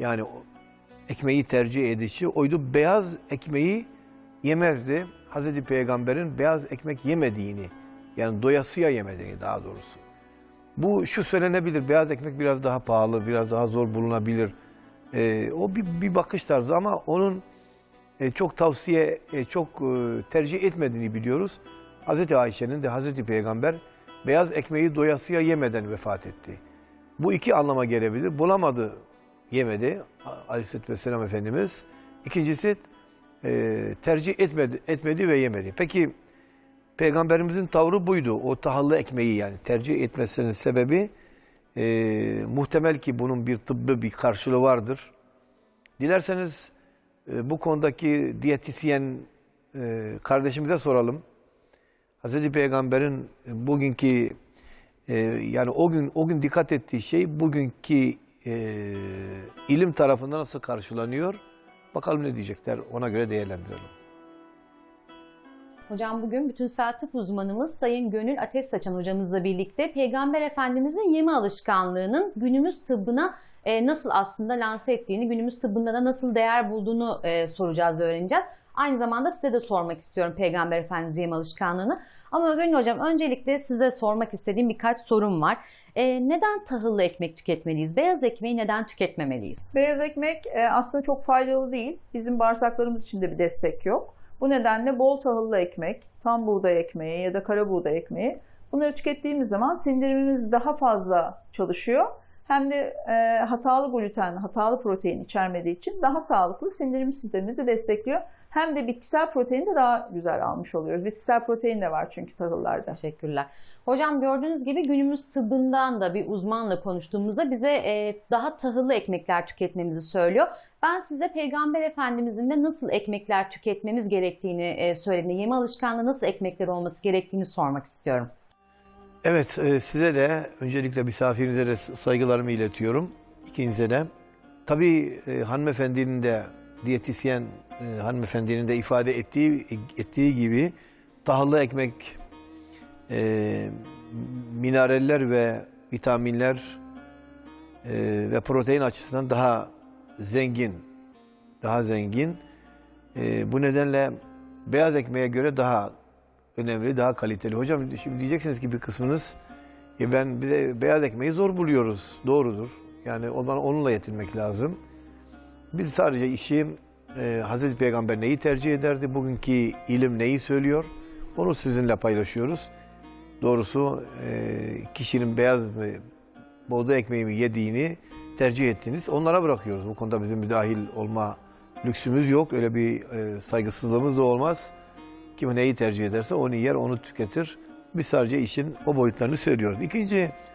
yani ekmeği tercih edişi oydu. Beyaz ekmeği yemezdi. Hazreti Peygamber'in beyaz ekmek yemediğini yani doyasıya yemediğini daha doğrusu. Bu şu söylenebilir beyaz ekmek biraz daha pahalı, biraz daha zor bulunabilir. Ee, o bir, bir bakış tarzı ama onun e, çok tavsiye, e, çok e, tercih etmediğini biliyoruz. Hazreti Ayşe'nin de Hazreti Peygamber beyaz ekmeği doyasıya yemeden vefat etti. Bu iki anlama gelebilir. Bulamadı, yemedi Aleyhisselatü Vesselam Efendimiz. İkincisi e, tercih etmedi, etmedi ve yemedi. Peki Peygamberimizin tavrı buydu. O tahıllı ekmeği yani tercih etmesinin sebebi e, muhtemel ki bunun bir tıbbi bir karşılığı vardır. Dilerseniz e, bu konudaki diyetisyen e, kardeşimize soralım. Hazreti Peygamber'in bugünkü e, yani o gün o gün dikkat ettiği şey bugünkü e, ilim tarafından nasıl karşılanıyor? Bakalım ne diyecekler ona göre değerlendirelim. Hocam bugün bütün saat tıp uzmanımız Sayın Gönül Ateş Saçan hocamızla birlikte Peygamber Efendimizin yeme alışkanlığının günümüz tıbbına e, nasıl aslında lanse ettiğini, günümüz tıbbında da nasıl değer bulduğunu e, soracağız ve öğreneceğiz. Aynı zamanda size de sormak istiyorum Peygamber Efendimizin yeme alışkanlığını. Ama Gönül Hocam öncelikle size sormak istediğim birkaç sorum var. E, neden tahıllı ekmek tüketmeliyiz? Beyaz ekmeği neden tüketmemeliyiz? Beyaz ekmek e, aslında çok faydalı değil. Bizim bağırsaklarımız için de bir destek yok. Bu nedenle bol tahıllı ekmek, tam buğday ekmeği ya da kara buğday ekmeği bunları tükettiğimiz zaman sindirimimiz daha fazla çalışıyor. Hem de e, hatalı gluten, hatalı protein içermediği için daha sağlıklı sindirim sistemimizi destekliyor. Hem de bitkisel proteini de daha güzel almış oluyoruz. Bitkisel protein de var çünkü tahıllarda. Teşekkürler. Hocam gördüğünüz gibi günümüz tıbbından da bir uzmanla konuştuğumuzda bize e, daha tahıllı ekmekler tüketmemizi söylüyor. Ben size Peygamber Efendimizin de nasıl ekmekler tüketmemiz gerektiğini e, söylediğini, yeme alışkanlığı nasıl ekmekler olması gerektiğini sormak istiyorum. Evet e, size de öncelikle misafirinize de saygılarımı iletiyorum. İkinize de. Tabii e, hanımefendinin de diyetisyen e, hanımefendinin de ifade ettiği ettiği gibi tahıllı ekmek e, mineraller ve vitaminler e, ve protein açısından daha zengin. Daha zengin. E, bu nedenle beyaz ekmeğe göre daha önemli, daha kaliteli. Hocam şimdi diyeceksiniz ki bir kısmınız ya ben bize beyaz ekmeği zor buluyoruz. Doğrudur. Yani ondan onunla yetinmek lazım. Biz sadece işi e, Hazreti Peygamber neyi tercih ederdi? Bugünkü ilim neyi söylüyor? Onu sizinle paylaşıyoruz. Doğrusu e, kişinin beyaz mı, buğday ekmeği mi yediğini tercih ettiniz. Onlara bırakıyoruz. Bu konuda bizim müdahil olma lüksümüz yok. Öyle bir e, saygısızlığımız da olmaz. Kim neyi tercih ederse onu yer, onu tüketir. Biz sadece işin o boyutlarını söylüyoruz. İkinci